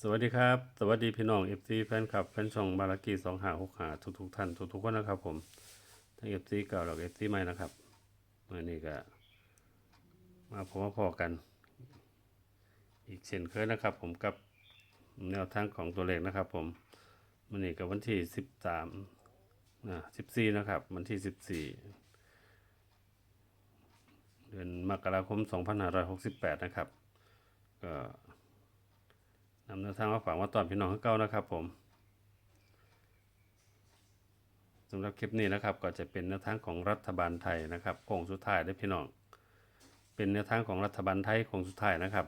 สวัสดีครับ สวัสดีพี่น้องเอฟซีแฟนคลับแฟนช่องบารากีสองหาหกหาทุกทุกท่านทุกทุกคนนะครับผมทั้งเอฟซีเก่าแล้วเอฟซีใหม่นะครับเมื่อนี้ก็มาพบมาพอกัน อีกเช่นเคยนะครับ ผมกับแนวทางของตัวเลขนะครับ ผมมื่อนี้กับวันที่สิบสามนะสิบสี่นะครับ วันที่สิบสี่เดือนมกราคมสองพันห้าร้อยหกสิบแปดนะครับก็ำแนวทางมาฝากมาตอนพี่น้องข้างเก้านะครับผมสำหรับคลิปนี้นะครับก็จะเป็นแนวทางของรัฐบาลไทยนะครับโค้งสุดท้ายได้พี่น้อง เป็นแนวทางของรัฐบาลไทยโค้งสุดท้ายนะครับ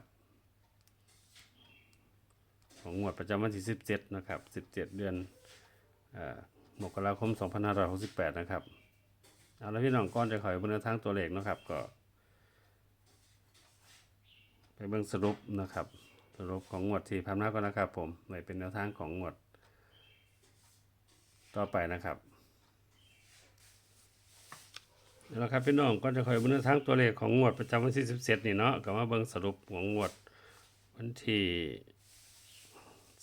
ของงวดประจำวันที่ 17 นะครับ 17 เดือนอ่อมกราคม 2568 นะครับเอาแล้วพี่น้องก้อนจะขอยบนแนวทางตัวเลขนะครับก็ ไปเบิ่งสรุปนะครับ สรุปของงวดที่พันมาก็นะครับผมไว้เป็นแนวทางของงวด ต่อไปนะครับแล้วนะครับพี่น้องก็จะคอยเบิ่งแนวทางตัวเลขของงวดประจำวันที่17นี่เนาะก็มาเบิ่งสรุปของงวดวันที่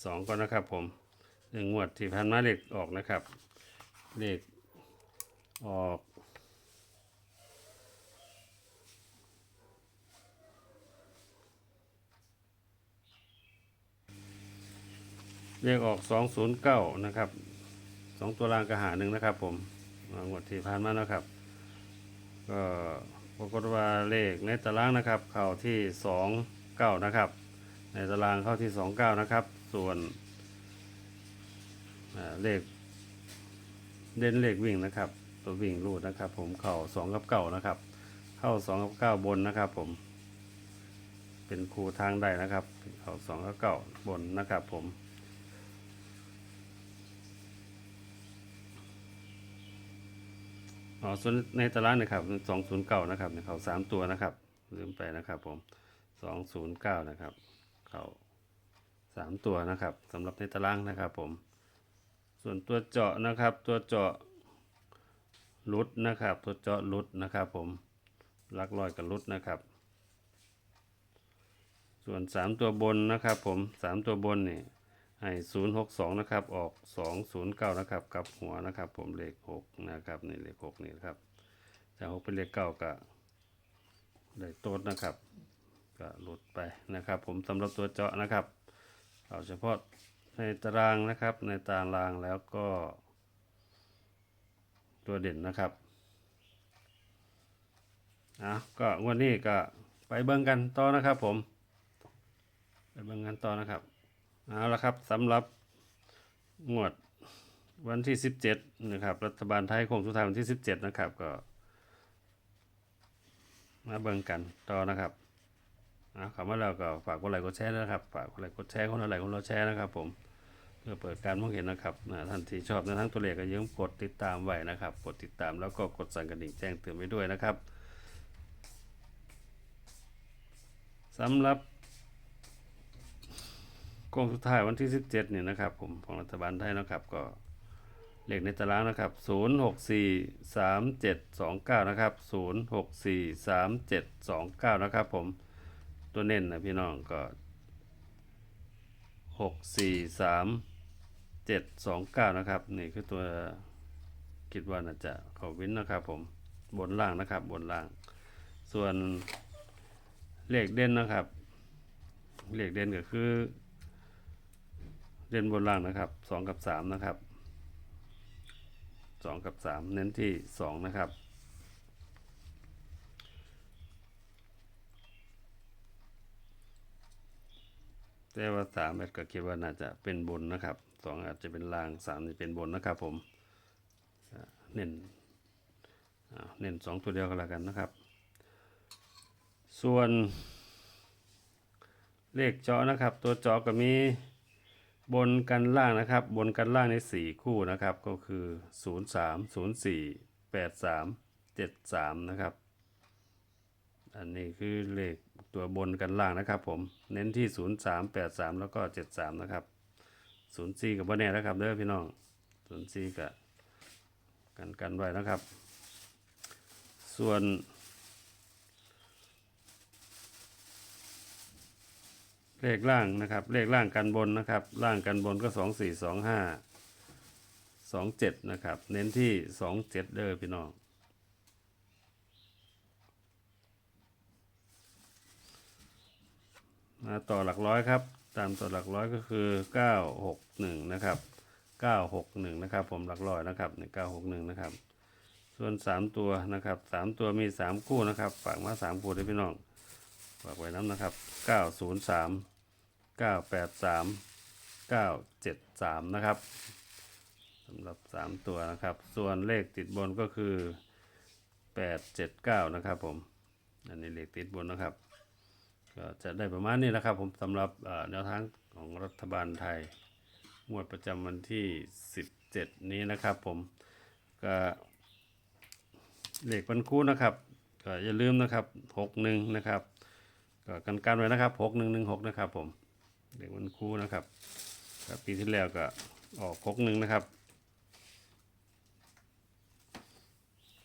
สองก่อนนะครับผมหนึ่งงวดที่พันมาเลขออกนะครับ เลขออก เลขออกสองศูนย์เก้านะครับสองตัวรางกระหาหนึ่งนะครับ ผมงวดที่ผ่านมานะครับ ก็ปรากฏว่าเลขในตารางนะครับ เข้าที่สองเก้านะครับ ในตารางเข้าที่สองเก้านะครับ ส่วนเลขเด่นเลขวิ่งนะครับ ตัววิ่งรูดนะครับ ผมเข่าสองกับเก้านะครับ เข้าสองกับเก้าบนนะครับ ผม เป็นครูทางได้นะครับ เข่าสองกับเก้าบนนะครับ ผม อ๋อส่วนในตารางนะครับสองศูนย์เก้านะครับเขาสามตัวนะครับ ลืมไปนะครับผมสองศูนย์เก้านะครับ เขาสามตัวนะครับสำหรับในตารางนะครับผม ส่วนตัวเจาะนะครับ ตัวเจาะลุดนะครับ ตัวเจาะลุดนะครับผมลักลอยกับลุดนะครับ ส่วนสามตัวบนนะครับผมสามตัวบนนี่ ให้ศูนย์หกสองนะครับ ออกสองศูนย์เก้านะครับกับหัวนะครับ ผมเลขหกนะครับนี่เลขหกนี่นะครับจากหกเป็นเลขเก้าก็ได้โต๊ดนะครับ ก็หลุดไปนะครับ ผมสำหรับตัวเจาะนะครับ เอาเฉพาะในตารางนะครับ ในตารางแล้วก็ ตัวเด่นนะครับอะก็วันนี้ก็ไปเบิ่งกันต่อนะครับผม ไปเบิ่งกันต่อนะครับ เอาละครับสำหรับงวดวันที่ 17 นะครับ รัฐบาลไทยคงสุดท้ายวันที่ 17 นะครับ ก็ มาเบิ่งกันต่อนะครับเอาคำว่าเราก็ฝากกดไลค์กดแชร์นะครับ ฝากกดไลค์กดแชร์คนละไลค์คนละแชร์นะครับ ผมเพื่อเปิดการมองเห็นนะครับนะท่านที่ชอบในทั้งตัวเลขก็ยืมกดติดตามไว้นะครับ กดติดตามแล้วก็กดสั่นกระดิ่งแจ้งเตือนไว้ด้วยนะครับสำหรับ โค้งสุดท้ายวันที่ 17เนี่ยนะครับผมของรัฐบาลไทยนะครับก็เลขในตารางนะครับ 064372นะครับ 064372นะครับผมตัวเน้นนะพี่น้องก็ 643729 นะครับ นี่คือตัวคิดว่าน่าจะเขาวินนะครับผมบนล่างนะครับบนล่าง ส่วนเลขเด่นนะครับ เลขเด่นก็คือ เด่นบนล่างนะครับสองกับสามนะครับสองกับสามเน้นที่สองนะครับแต่ว่าสามเอ็ดก็คิดว่าน่าจะเป็นบนนะครับสองอาจจะเป็นล่างสามจะเป็นบนนะครับผมเน้นเน้นสองตัวเดียวกันแล้วกันนะครับ ส่วนเลขจาะนะครับ ตัวจาะก็มี บนกันล่างนะครับ บนกันล่างในสี่คู่นะครับ ก็คือ 0 3 0 4 8 3 7 3 นะครับ อันนี้คือเลขตัวบนกันล่างนะครับผม เน้นที่ 0 3 8 3 แล้วก็ 7 3 นะครับ 0 4 กับบ่แน่นะครับเด้อพี่น้อง 0 4 กับกันกันไว้นะครับ ส่วน เลขล่างนะครับ เลขล่างกันบนนะครับ ล่างกันบนก็สองสี่สองห้าสองเจ็ดนะครับ เน้นที่สองเจ็ดเด้อพี่น้องมาต่อหลักร้อยครับ ตามต่อหลักร้อยก็คือเก้าหกหนึ่งนะครับเก้าหกหนึ่งนะครับ ผมหลักร้อยนะครับหนึ่งเก้าหกหนึ่งนะครับ ส่วนสามตัวนะครับสามตัวมีสามคู่นะครับ ฝากมาสามคู่ด้วยพี่น้อง ฝากไว้น้ำนะครับเก้าศูนย์สามเก้าแปดสามเก้าเจ็ดสามนะครับสำหรับสามตัวนะครับ ส่วนเลขติดบนก็คือแปดเจ็ดเก้านะครับผมอันนี้เลขติดบนนะครับ ก็จะได้ประมาณนี้นะครับผมสำหรับแนวทางของรัฐบาลไทยงวดประจำวันที่ 17 นี้นะครับผมก็เลขวันคู่นะครับก็อย่าลืมนะครับ 61 นะครับ ก็กันกันไว้นะครับ6116นะครับ ผมเลขวันคู่นะครับก็ปีที่แล้วก็ออก61นะครับ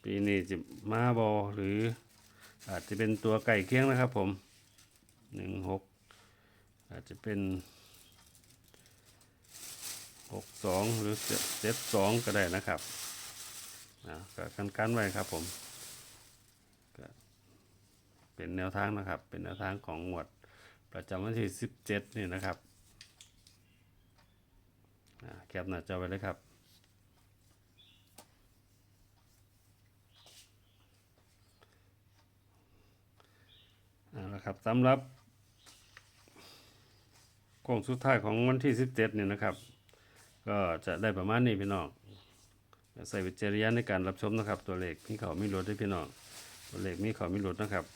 ปีนี้จะมาบอหรืออาจจะเป็นตัวไก่เคียงนะครับ ผมหนึ่งหกอาจจะเป็นหกสองหรือเจ็ดสองก็ได้นะครับนะกันกันไว้ครับผม เป็นแนวทางนะครับ เป็นแนวทางของหมวด ประจำวันที่สิบเจ็ดนี่นะครับแคปหน้าจอไว้เลยครับเอาละครับสำหรับโค้งสุดท้ายของวันที่ 17 เนี่ยนะครับ ก็จะได้ประมาณนี้พี่น้องใส่วิจารณญาณในการรับชมนะครับ ตัวเลขมีเขามีหลดด้วยพี่น้องตัวเลขมีเขามีหลดนะครับ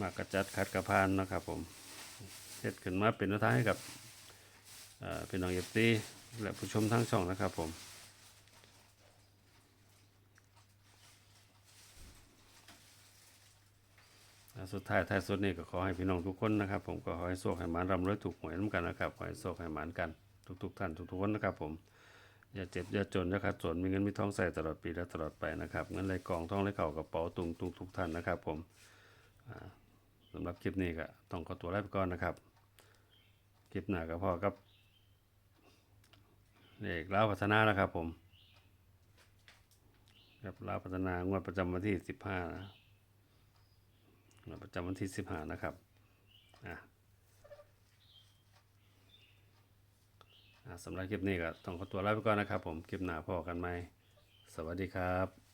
มากระจัดขัดกระพานนะครับผมเฮ็ดขึ้นมาเป็นแนวทางให้กับเอ่อพี่น้องเอฟซีและผู้ชมทั้งช่องนะครับผมสุดท้ายท้ายสุดนี่ก็ขอให้พี่น้องทุกคนนะครับ ผมก็ขอให้โชคให้หมานร่ำรวยถูกหวยน้ำกันนะครับขอให้โชคให้หมานกันทุก ๆ ท่านทุกๆคนนะครับผมอย่าเจ็บอย่าจนนะครับจนมีเงินมีทองใส่ตลอดปีและตลอดไปนะครับเงินไหลกองทองไหลเข่ากระเป๋าตุงตุงทุกท่านนะครับผมอ่าำหรับคลิปนี้ก็ต้องขอตัวลาไปก่อนนะครับ คลิปหน้าก็พอกับเด็กล้าวพัฒนานะครับ ผมครับล้าวพัฒนางวดประจำวันที่สิบห้านะประจำวันที่สิบห้านะครับอะสำหรับคลิปนี้ก็ต้องขอตัวลาไปก่อนนะครับ ผมคลิปหน้าพอกันไหมสวัสดีครับ